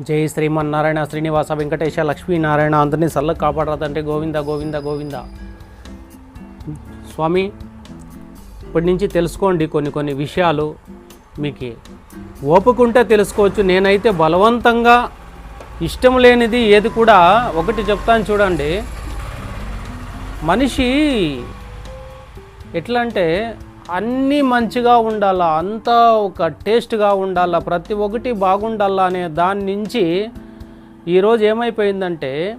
జై శ్రీమన్నారాయణ శ్రీనివాస వెంకటేశ లక్ష్మీనారాయణ అందరినీ సల్ల కాపాడరాదంటే గోవింద గోవింద గోవింద. స్వామి ఇప్పటి నుంచి తెలుసుకోండి కొన్ని కొన్ని విషయాలు మీకు. ఓపుకుంటే తెలుసుకోవచ్చు నేనైతే బలవంతంగా ఇష్టం లేనిది ఏది కూడా ఒకటి చెప్తాను చూడండి. మనిషి ఎట్లా అంటే అన్నీ మంచిగా ఉండాలా అంతా ఒక టేస్ట్గా ఉండాలా ప్రతి ఒక్కటి బాగుండాలా అనే దాని నుంచి ఈరోజు ఏమైపోయిందంటే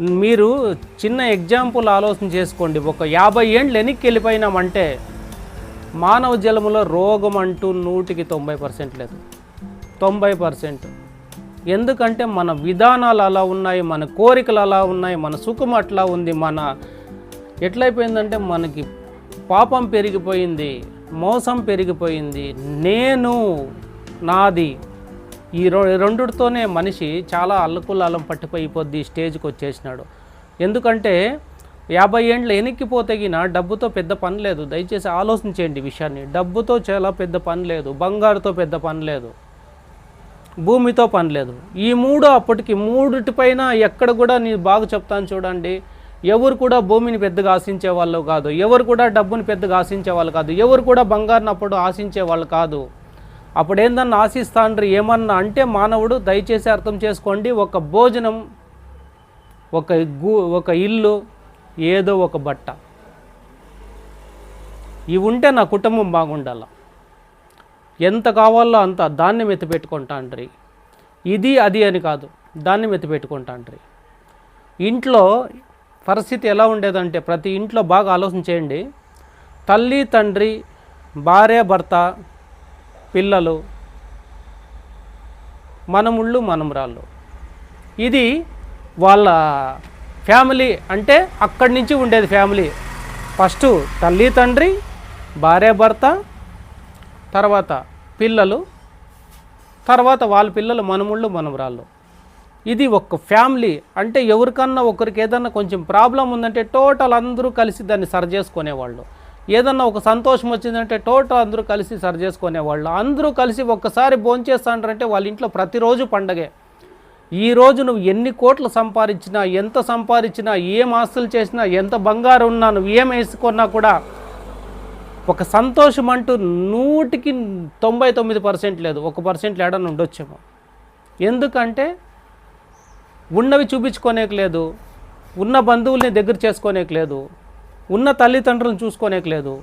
మీరు చిన్న ఎగ్జాంపుల్ ఆలోచన చేసుకోండి. ఒక యాభై ఏండ్లు వెనక్కి వెళ్ళిపోయినామంటే మానవ జలములో రోగం అంటూ నూటికి తొంభై పర్సెంట్ లేదు. తొంభై పర్సెంట్. ఎందుకంటే మన విధానాలు అలా ఉన్నాయి మన కోరికలు అలా ఉన్నాయి మన సుఖం అట్లా ఉంది మన ఎట్లయిపోయిందంటే మనకి పాపం పెరిగిపోయింది మోసం పెరిగిపోయింది. నేను నాది ఈ రొ రెండుతోనే మనిషి చాలా అల్లుకుల్లాలం పట్టిపోయిపోద్ది ఈ స్టేజ్కి వచ్చేసినాడు. ఎందుకంటే యాభై ఏండ్లు వెనక్కిపోతగిన డబ్బుతో పెద్ద పని లేదు. దయచేసి ఆలోచించేయండి విషయాన్ని. డబ్బుతో చాలా పెద్ద పని లేదు. బంగారుతో పెద్ద పని లేదు. భూమితో పని లేదు. ఈ మూడు అప్పటికి మూడిటిపైన ఎక్కడ కూడా నేను బాగా చెప్తాను చూడండి. ఎవరు కూడా భూమిని పెద్దగా ఆశించే వాళ్ళు కాదు. ఎవరు కూడా డబ్బుని పెద్దగా ఆశించే వాళ్ళు కాదు. ఎవరు కూడా బంగారుని అప్పుడు ఆశించే వాళ్ళు కాదు. అప్పుడు ఏందన్నా ఆశిస్తాండ్రి ఏమన్నా అంటే మానవుడు దయచేసి అర్థం చేసుకోండి ఒక భోజనం ఒక గు ఒక ఇల్లు ఏదో ఒక బట్ట. ఇవి ఉంటే నా కుటుంబం బాగుండాల. ఎంత కావాలో అంత దాన్ని మెత్తిపెట్టుకుంటాండ్రి ఇది అది అని కాదు దాన్ని మెత్తి పెట్టుకుంటాండ్రి. ఇంట్లో పరిస్థితి ఎలా ఉండేదంటే ప్రతి ఇంట్లో బాగా ఆలోచన చేయండి. తల్లి తండ్రి భార్య భర్త పిల్లలు మనముళ్ళు మనమరాళ్ళు. ఇది వాళ్ళ ఫ్యామిలీ అంటే అక్కడి నుంచి ఉండేది ఫ్యామిలీ. ఫస్ట్ తల్లి తండ్రి భార్య భర్త తర్వాత పిల్లలు తర్వాత వాళ్ళ పిల్లలు మనముళ్ళు మనమరాళ్ళు. ఇది ఒక ఫ్యామిలీ. అంటే ఎవరికన్నా ఒకరికి ఏదన్నా కొంచెం ప్రాబ్లం ఉందంటే టోటల్ అందరూ కలిసి దాన్ని సరి చేసుకునేవాళ్ళు. ఏదన్నా ఒక సంతోషం వచ్చిందంటే టోటల్ అందరూ కలిసి సరి చేసుకునేవాళ్ళు. అందరూ కలిసి ఒక్కసారి భోంచేస్తాంటారంటే వాళ్ళ ఇంట్లో ప్రతిరోజు పండగే. ఈ రోజు నువ్వు ఎన్ని కోట్లు సంపాదించినా ఎంత సంపాదించినా ఏం ఆస్తులు చేసినా ఎంత బంగారం ఉన్నా నువ్వు ఏం వేసుకున్నా కూడా ఒక సంతోషం అంటూ నూటికి తొంభై తొమ్మిది పర్సెంట్ లేదు. ఒక పర్సెంట్ లేడని ఉండొచ్చేమో. ఎందుకంటే ఉన్నవి చూపించుకోనేకి లేదు ఉన్న బంధువుల్ని దగ్గర చేసుకోనేకి లేదు ఉన్న తల్లిదండ్రులను చూసుకోనేకి లేదు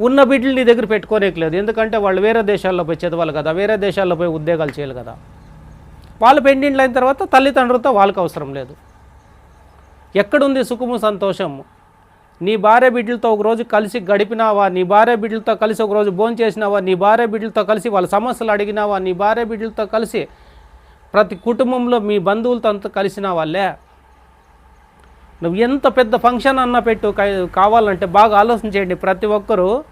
ఉన్న బిడ్డల్ని దగ్గర పెట్టుకోనేకి లేదు. ఎందుకంటే వాళ్ళు వేరే దేశాల్లో పోయి చదవాలి కదా వేరే దేశాల్లో పోయి ఉద్యోగాలు చేయాలి కదా. వాళ్ళు పెండింగ్లు అయిన తర్వాత తల్లిదండ్రులతో వాళ్ళకి అవసరం లేదు. ఎక్కడుంది సుఖము సంతోషం నీ భార్య బిడ్డలతో ఒకరోజు కలిసి గడిపినావా? నీ భార్య బిడ్డలతో కలిసి ఒకరోజు భోజనం చేసినావా నీ భార్య బిడ్డలతో కలిసి వాళ్ళ సమస్యలు అడిగినావా? నీ భార్య బిడ్డలతో కలిసి ప్రతి కుటుంబంలో మీ బంధువులతో అంతా కలిసిన వాళ్ళే. నువ్వు ఎంత పెద్ద ఫంక్షన్ అన్న పెట్టు కావాలంటే బాగా ఆలోచన చేయండి. ప్రతి ఒక్కరూ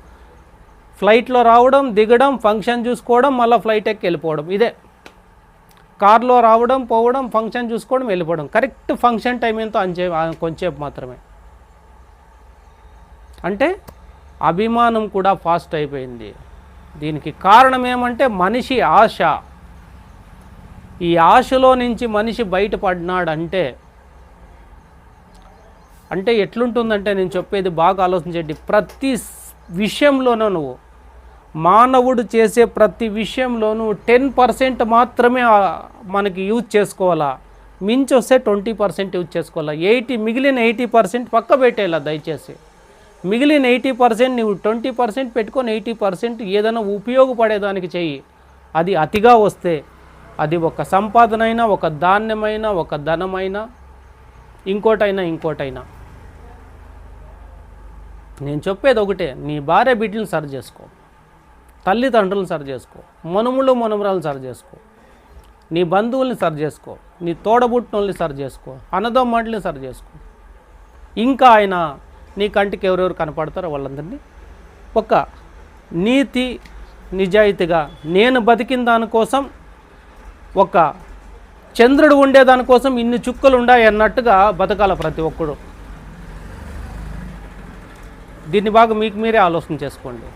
ఫ్లైట్లో రావడం దిగడం ఫంక్షన్ చూసుకోవడం మళ్ళీ ఫ్లైట్ ఎక్కి వెళ్ళిపోవడం. ఇదే. కార్లో రావడం పోవడం ఫంక్షన్ చూసుకోవడం వెళ్ళిపోవడం. కరెక్ట్ ఫంక్షన్ టైం ఎంతో అంచే కొంచెంసేపు మాత్రమే. అంటే అభిమానం కూడా ఫాస్ట్ అయిపోయింది. దీనికి కారణం ఏమంటే మనిషి ఆశ. ఈ ఆశలో నుంచి మనిషి బయటపడినాడంటే అంటే ఎట్లుంటుందంటే నేను చెప్పేది బాగా ఆలోచించండి. ప్రతి విషయంలోనూ నువ్వు మానవుడు చేసే ప్రతి విషయంలోనూ టెన్ పర్సెంట్ మాత్రమే మనకి యూజ్ చేసుకోవాలా? మించి వస్తే ట్వంటీ పర్సెంట్ యూజ్ చేసుకోవాలా? ఎయిటీ మిగిలిన ఎయిటీ పర్సెంట్ పక్క పెట్టేలా దయచేసి. మిగిలిన ఎయిటీ పర్సెంట్ నువ్వు ట్వంటీ పర్సెంట్ పెట్టుకొని ఎయిటీ పర్సెంట్ ఏదైనా ఉపయోగపడేదానికి చెయ్యి. అది అతిగా వస్తే అది ఒక సంపాదనైనా ఒక ధాన్యమైనా ఒక ధనమైనా ఇంకోటైనా ఇంకోటైనా. నేను చెప్పేది ఒకటే నీ భార్య బిడ్డలను సరి చేసుకో. తల్లిదండ్రులను సరి చేసుకో. మనుములు మనుమరాలను సరి చేసుకో. నీ బంధువుల్ని సరి చేసుకో. నీ తోడబుట్టినోళ్ళని సరి చేసుకో. అన్నదమ్మంటని సరి చేసుకో. ఇంకా ఆయన నీ కంటికి ఎవరెవరు కనపడతారో వాళ్ళందరినీ ఒక నీతి నిజాయితీగా నేను బతికిన దానికోసం ఒక చంద్రుడు ఉండేదానికోసం ఇన్ని చుక్కలు ఉన్నాయి అన్నట్టుగా బతకాల ప్రతి ఒక్కడు. దీన్ని బాగా మీకు మీరే ఆలోచన చేసుకోండి.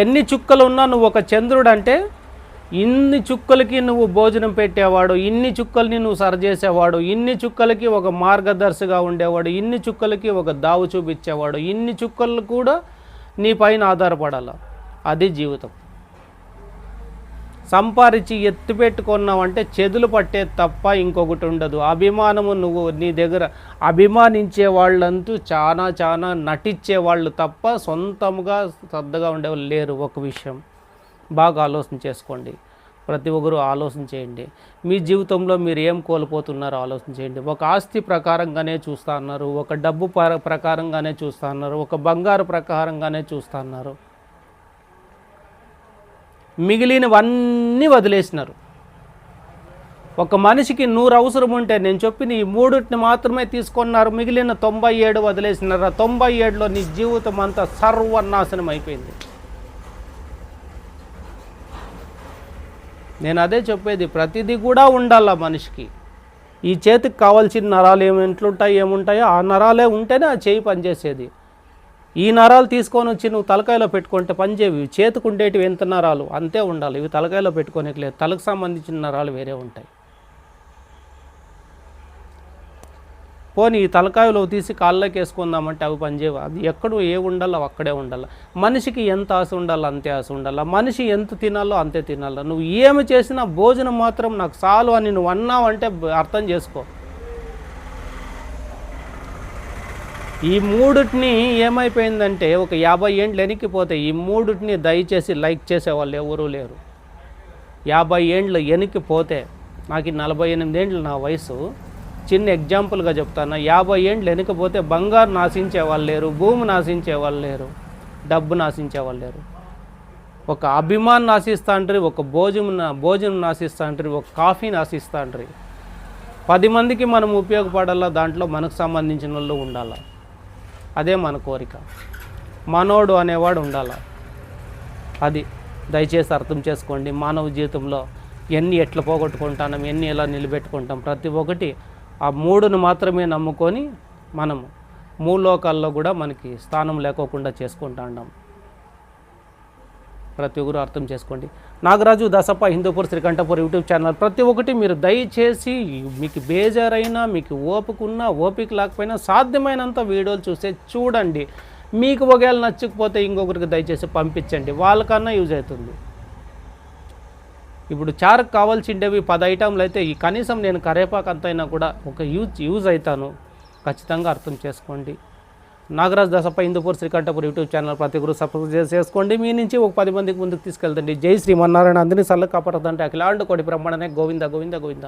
ఎన్ని చుక్కలు ఉన్నా నువ్వు ఒక చంద్రుడు అంటే ఇన్ని చుక్కలకి నువ్వు భోజనం పెట్టేవాడు ఇన్ని చుక్కల్ని నువ్వు సరిచేసేవాడు ఇన్ని చుక్కలకి ఒక మార్గదర్శిగా ఉండేవాడు ఇన్ని చుక్కలకి ఒక దావు చూపించేవాడు ఇన్ని చుక్కలు కూడా నీ పైన ఆధారపడాల. అది జీవితం. సంపాదించి ఎత్తుపెట్టుకున్నావంటే చెదులు పట్టే తప్ప ఇంకొకటి ఉండదు. అభిమానము నువ్వు నీ దగ్గర అభిమానించే వాళ్ళంతూ చాలా చాలా నటించే వాళ్ళు తప్ప సొంతంగా శ్రద్ధగా ఉండేవాళ్ళు లేరు. ఒక విషయం బాగా ఆలోచన చేసుకోండి. ప్రతి ఒక్కరూ ఆలోచన చేయండి. మీ జీవితంలో మీరు ఏం కోల్పోతున్నారో ఆలోచన చేయండి. ఒక ఆస్తి ప్రకారంగానే చూస్తా అన్నారు. ఒక డబ్బు ప్ర- ప్రకారంగానే చూస్తా అన్నారు. ఒక బంగారు ప్రకారంగానే చూస్తా అన్నారు. మిగిలినవన్నీ వదిలేసినారు. ఒక మనిషికి నూరు అవసరం ఉంటే నేను చెప్పిన ఈ మూడింటిని మాత్రమే తీసుకున్నారు. మిగిలిన తొంభై ఏడు వదిలేసినారు. ఆ తొంభై ఏడులో నీ జీవితం అంతా సర్వనాశనం అయిపోయింది. నేను అదే చెప్పేది ప్రతిదీ కూడా ఉండాల మనిషికి. ఈ చేతికి కావాల్సిన నరాలు ఏమి ఎట్లుంటాయి ఏముంటాయో ఆ నరాలే ఉంటేనే ఆ చేయి పనిచేసేది. ఈ నరాలు తీసుకొని వచ్చి నువ్వు తలకాయలో పెట్టుకుంటే పనిచేవి చేతికి ఉండేటివి ఎంత నరాలు? అంతే ఉండాలి. ఇవి తలకాయలో పెట్టుకోనికి లేదు. తలకు సంబంధించిన నరాలు వేరే ఉంటాయి. పోనీ ఈ తలకాయలో తీసి కాళ్ళకి వేసుకుందామంటే అవి పనిచేయవు అది ఎక్కడ ఏ ఉండాలో అక్కడే ఉండాలి. మనిషికి ఎంత ఆశ ఉండాలో అంతే ఆశ ఉండాలి. మనిషి ఎంత తినాలో అంతే తినాలి. నువ్వు ఏమి చేసినా భోజనం మాత్రం నాకు చాలు అని నువ్వు అన్నావంటే అర్థం చేసుకో. ఈ మూడిటిని ఏమైపోయిందంటే ఒక యాభై ఏండ్లు వెనక్కిపోతే ఈ మూడిటిని దయచేసి లైక్ చేసేవాళ్ళు ఎవరూ లేరు. యాభై ఏండ్లు వెనక్కిపోతే నాకు నలభై ఎనిమిది ఏండ్లు నా వయసు చిన్న ఎగ్జాంపుల్గా చెప్తాను. యాభై ఏండ్లు వెనకపోతే బంగారు నాశించే వాళ్ళు లేరు భూమి నాశించే వాళ్ళు లేరు డబ్బు నాశించే వాళ్ళు లేరు. ఒక అభిమాన్ నాశిస్తాండ్రి ఒక భోజనం భోజనం నాశిస్తాండ్రి ఒక కాఫీ నాశిస్తాండ్రి. పది మందికి మనం ఉపయోగపడాలా? దాంట్లో మనకు సంబంధించిన వాళ్ళు ఉండాలా? అదే మన కోరిక. మనోడు అనేవాడు ఉండాల. అది దయచేసి అర్థం చేసుకోండి. మానవ జీవితంలో ఎన్ని ఎట్లా పోగొట్టుకుంటాం ఎన్ని ఎలా నిలబెట్టుకుంటాం ప్రతి ఒక్కటి ఆ మూడును మాత్రమే నమ్ముకొని మనము మూలోకాల్లో కూడా మనకి స్థానం లేకోకుండా చేసుకుంటాం ప్రతి ఒక్కరు అర్థం చేసుకోండి. Nagaraju Dasappa Hindupur Srikanthapur YouTube channel. ప్రతి ఒక్కటి మీరు దయచేసి మీకు బేజారైనా మీకు ఓపుకున్నా ఓపిక లేకపోయినా సాధ్యమైనంత వీడియోలు చూసే చూడండి. మీకు ఒకవేళ నచ్చకపోతే ఇంకొకరికి దయచేసి పంపించండి. వాళ్ళకన్నా యూజ్ అవుతుంది. ఇప్పుడు చారుకు కావాల్సిండేవి పది ఐటమ్లు అయితే ఈ కనీసం నేను కరేపాకు అంతైనా కూడా ఒక యూజ్ యూజ్ అవుతాను. ఖచ్చితంగా అర్థం చేసుకోండి. నాగరాజ్ దసప్ప హిందూపూర్ శ్రీకంఠపూర్ యూట్యూబ్ ఛానల్ ప్రతి ఒక్కరు సబ్స్క్రైబ్ చేసుకోండి. మీ నుంచి ఒక పది మందికి ముందుకు తీసుకెళ్తండి. జై శ్రీమన్నారాయణ అందరినీ సల్ల కాపాడదంటే అఖిలాండు కోటి బ్రహ్మాండనే గోవింద గోవింద గోవింద.